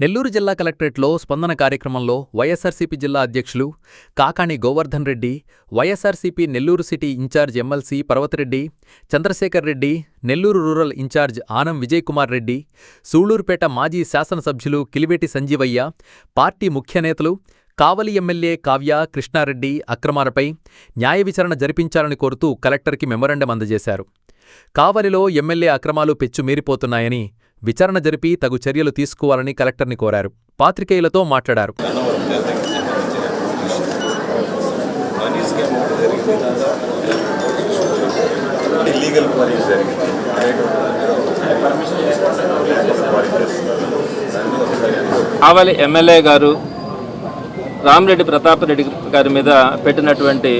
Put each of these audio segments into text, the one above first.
నెల్లూరు జిల్లా కలెక్టరేట్లో స్పందన కార్యక్రమంలో వైఎస్సార్సీపీ జిల్లా అధ్యక్షులు Kakani Govardhan Reddy YSRCP Nellore city incharge MLC Parvathareddy Chandrasekhar Reddy Nellore rural incharge Anam Vijay Kumar Reddy Sullurpeta మాజీ శాసనసభ్యులు కిలివేటి సంజీవయ్య పార్టీ ముఖ్య నేతలు కావలి ఎమ్మెల్యే కావ్య కృష్ణారెడ్డి అక్రమాలపై న్యాయ విచారణ జరిపించాలని కోరుతూ కలెక్టర్కి మెమొరండం అందజేశారు. కావలిలో ఎమ్మెల్యే అక్రమాలు పెచ్చుమీరిపోతున్నాయని విచారణ జరిపి తగు చర్యలు తీసుకోవాలని కలెక్టర్ని కోరారు. పాత్రికేయులతో మాట్లాడారు. ఆవలి ఎమ్మెల్యే గారు రామిరెడ్డి ప్రతాపరెడ్డి గారి మీద పెట్టినటువంటి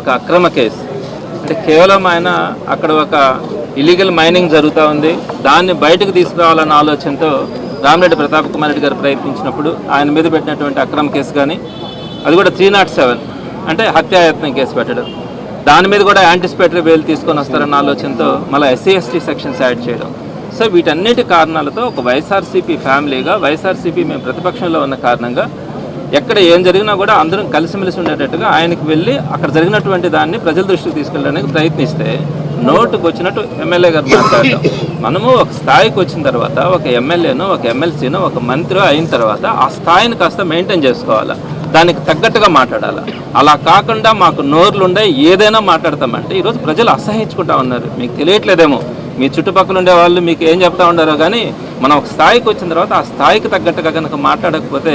ఒక అక్రమ కేసు. అంటే కేవలం ఆయన అక్కడ ఒక ఇలీగల్ మైనింగ్ జరుగుతూ ఉంది. దాన్ని బయటకు తీసుకురావాలన్న ఆలోచనతో రామిరెడ్డి ప్రతాప్ కుమార్ రెడ్డి గారు ప్రయత్నించినప్పుడు ఆయన మీద పెట్టినటువంటి అక్రమ కేసు కానీ అది కూడా త్రీ నాట్ సెవెన్ అంటే హత్యాయత్నం కేసు పెట్టడం. దాని మీద కూడా యాంటిసిపేటరీ బెయిల్ తీసుకొని వస్తారన్న ఆలోచనతో మళ్ళీ ఎస్సీ ఎస్టీ సెక్షన్స్ యాడ్ చేయడం. సో వీటన్నిటి కారణాలతో ఒక వైఎస్ఆర్సీపీ ఫ్యామిలీగా వైఎస్ఆర్సీపీ మేము ప్రతిపక్షంలో ఉన్న కారణంగా ఎక్కడ ఏం జరిగినా కూడా అందరం కలిసిమెలిసి ఉండేటట్టుగా ఆయనకు వెళ్ళి అక్కడ జరిగినటువంటి దాన్ని ప్రజల దృష్టికి తీసుకెళ్ళడానికి ప్రయత్నిస్తే నోటుకు వచ్చినట్టు ఎమ్మెల్యే గారు మాట్లాడటం మనము ఒక స్థాయికి వచ్చిన తర్వాత ఒక ఎమ్మెల్యేను ఒక ఎమ్మెల్సీను ఒక మంత్రి అయిన తర్వాత ఆ స్థాయిని కాస్త మెయింటైన్ చేసుకోవాలి? దానికి తగ్గట్టుగా మాట్లాడాలి? అలా కాకుండా మాకు నోర్లుండే ఏదైనా మాట్లాడతామంటే ఈరోజు ప్రజలు అసహించుకుంటా ఉన్నారు. మీకు తెలియట్లేదేమో. మీ చుట్టుపక్కల ఉండే వాళ్ళు మీకు ఏం చెప్తా ఉండారో కానీ మనం ఒక స్థాయికి వచ్చిన తర్వాత ఆ స్థాయికి తగ్గట్టుగా కనుక మాట్లాడకపోతే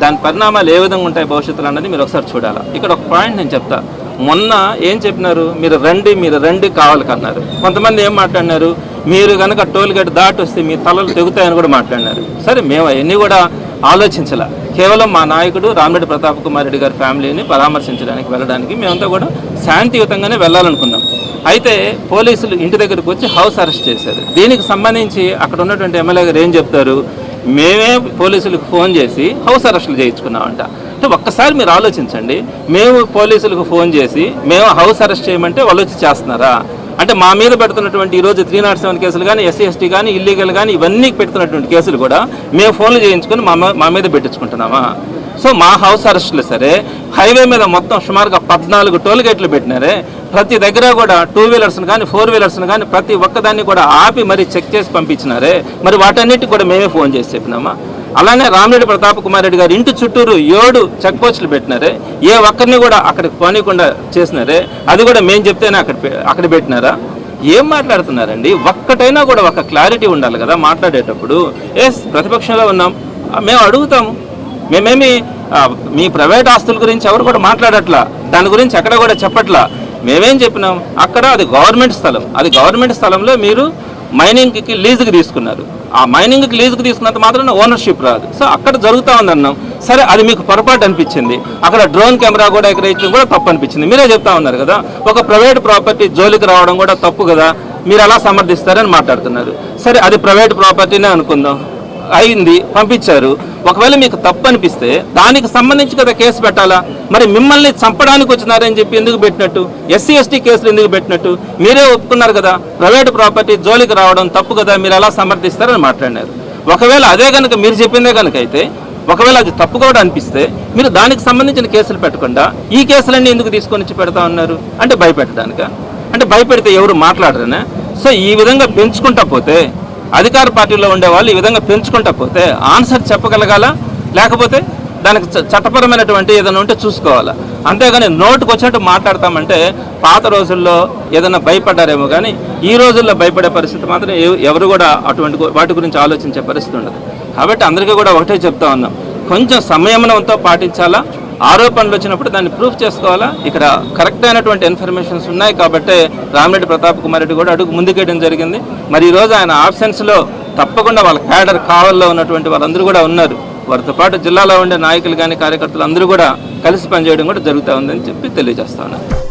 దాని పరిణామాలు ఏ విధంగా ఉంటాయి భవిష్యత్తులో అన్నది మీరు ఒకసారి చూడాలి. ఇక్కడ ఒక పాయింట్ నేను చెప్తాను మొన్న ఏం చెప్పినారు? మీరు రండి మీరు రండి కావాలి కన్నారు కొంతమంది ఏం మాట్లాడినారు? మీరు కనుక టోల్ గేట్ దాటి వస్తే మీ తలలు తెగుతాయని కూడా మాట్లాడినారు. సరే మేము అవన్నీ కూడా ఆలోచించాల. కేవలం మా నాయకుడు రామిరెడ్డి ప్రతాప్ కుమార్ రెడ్డి గారి ఫ్యామిలీని పరామర్శించడానికి వెళ్ళడానికి మేమంతా కూడా శాంతియుతంగానే వెళ్ళాలనుకున్నాం. అయితే పోలీసులు ఇంటి దగ్గరకు వచ్చి హౌస్ అరెస్ట్ చేశారు. దీనికి సంబంధించి అక్కడ ఉన్నటువంటి ఎమ్మెల్యే గారు ఏం చెప్తారు? మేమే పోలీసులకు ఫోన్ చేసి హౌస్ అరెస్టులు చేయించుకున్నామంట. అంటే ఒక్కసారి మీరు ఆలోచించండి. మేము పోలీసులకు ఫోన్ చేసి మేము హౌస్ అరెస్ట్ చేయమంటే వాళ్ళు వచ్చి చేస్తున్నారా? అంటే మా మీద పెడుతున్నటువంటి ఈరోజు త్రీ నాట్ సెవెన్ కేసులు కానీ ఎస్సీ ఎస్టీ కానీ ఇల్లీగల్ కానీ ఇవన్నీ పెడుతున్నటువంటి కేసులు కూడా మేము ఫోన్లు చేయించుకొని మా మా మీద పెట్టించుకుంటున్నామా? సో మా హౌస్ అరెస్టులు సరే హైవే మీద మొత్తం సుమారుగా పద్నాలుగు టోల్ గేట్లు పెట్టినారే ప్రతి దగ్గర కూడా టూ వీలర్స్ని కానీ ఫోర్ వీలర్స్ని కానీ ప్రతి ఒక్కదాన్ని కూడా ఆపి మరి చెక్ చేసి పంపించినారే మరి వాటన్నిటికి కూడా మేమే ఫోన్ చేసి చెప్పినామా? అలానే రామిరెడ్డి ప్రతాప్ కుమార్ రెడ్డి గారు ఇంటి చుట్టూరు ఏడు చెక్ పోస్టులు పెట్టినారే. ఏ ఒక్కరిని కూడా అక్కడికి పోనీయకుండా చేసినారే. అది కూడా మేము చెప్తేనే అక్కడ అక్కడ పెట్టినారా? ఏం మాట్లాడుతున్నారండి? ఒక్కటైనా కూడా ఒక క్లారిటీ ఉండాలి కదా మాట్లాడేటప్పుడు. ఎస్ ప్రతిపక్షంలో ఉన్నాం. మేము అడుగుతాము. మేమేమి మీ ప్రైవేట్ ఆస్తుల గురించి ఎవరు కూడా మాట్లాడట్లా. దాని గురించి ఎక్కడ కూడా చెప్పట్లా. మేమేం చెప్పినాం? అక్కడ అది గవర్నమెంట్ స్థలం. అది గవర్నమెంట్ స్థలంలో మీరు మైనింగ్కి లీజుకి తీసుకున్నారు. ఆ మైనింగ్కి లీజుకి తీసుకున్నంత మాత్రమే ఓనర్షిప్ రాదు. సో అక్కడ జరుగుతూ ఉందన్నాం. సరే అది మీకు పొరపాటు అనిపించింది. అక్కడ డ్రోన్ కెమెరా కూడా ఇక్కడ ఇచ్చిన కూడా తప్పు అనిపించింది. మీరే చెప్తా ఉన్నారు కదా. ఒక ప్రైవేట్ ప్రాపర్టీ జోలికి రావడం కూడా తప్పు కదా. మీరు ఎలా సమర్థిస్తారని మాట్లాడుతున్నారు. సరే అది ప్రైవేట్ ప్రాపర్టీనే అనుకుందాం. అయింది పంపించారు. ఒకవేళ మీకు తప్పు అనిపిస్తే దానికి సంబంధించి కదా కేసు పెట్టాలా? మరి మిమ్మల్ని చంపడానికి వచ్చినారని చెప్పి ఎందుకు పెట్టినట్టు? ఎస్సీ ఎస్టీ కేసులు ఎందుకు పెట్టినట్టు? మీరే ఒప్పుకున్నారు కదా ప్రైవేట్ ప్రాపర్టీ జోలికి రావడం తప్పు కదా మీరు ఎలా సమర్థిస్తారని మాట్లాడినారు. ఒకవేళ అదే కనుక మీరు చెప్పిందే కనుక అయితే ఒకవేళ అది తప్పు కూడా అనిపిస్తే మీరు దానికి సంబంధించిన కేసులు పెట్టకుండా ఈ కేసులన్నీ ఎందుకు తీసుకొని వచ్చి పెడతా ఉన్నారు? అంటే భయపెట్టడానిక? అంటే భయపెడితే ఎవరు మాట్లాడరనే? సో ఈ విధంగా పెంచుకుంటా పోతే అధికార పార్టీలో ఉండే వాళ్ళు ఈ విధంగా పెంచుకుంటా పోతే ఆన్సర్ చెప్పగలగాల? లేకపోతే దానికి చ- చట్టపరమైనటువంటి ఏదైనా ఉంటే చూసుకోవాలా? అంతేగాని నోటుకు వచ్చినట్టు మాట్లాడతామంటే పాత రోజుల్లో ఏదైనా భయపడ్డారేమో కానీ ఈ రోజుల్లో భయపడే పరిస్థితి మాత్రం ఎవరు కూడా అటువంటి వాటి గురించి ఆలోచించే పరిస్థితి ఉండదు. కాబట్టి అందరికీ కూడా ఒకటే చెప్తా ఉన్నాం. కొంచెం సంయమనంతో పాటించాలా? ఆరోపణలు వచ్చినప్పుడు దాన్ని ప్రూఫ్ చేసుకోవాలా? ఇక్కడ కరెక్ట్ అయినటువంటి ఇన్ఫర్మేషన్స్ ఉన్నాయి కాబట్టి రామిరెడ్డి ప్రతాప్ కుమార్ రెడ్డి కూడా అడుగు ముందుకేయడం జరిగింది. మరి ఈరోజు ఆయన ఆబ్సెన్స్లో తప్పకుండా వాళ్ళ క్యాడర్ కావల్లో ఉన్నటువంటి వాళ్ళందరూ కూడా ఉన్నారు. వారితో పాటు జిల్లాలో ఉండే నాయకులు కానీ కార్యకర్తలు అందరూ కూడా కలిసి పనిచేయడం కూడా జరుగుతూ ఉందని చెప్పి తెలియజేస్తా ఉన్నారు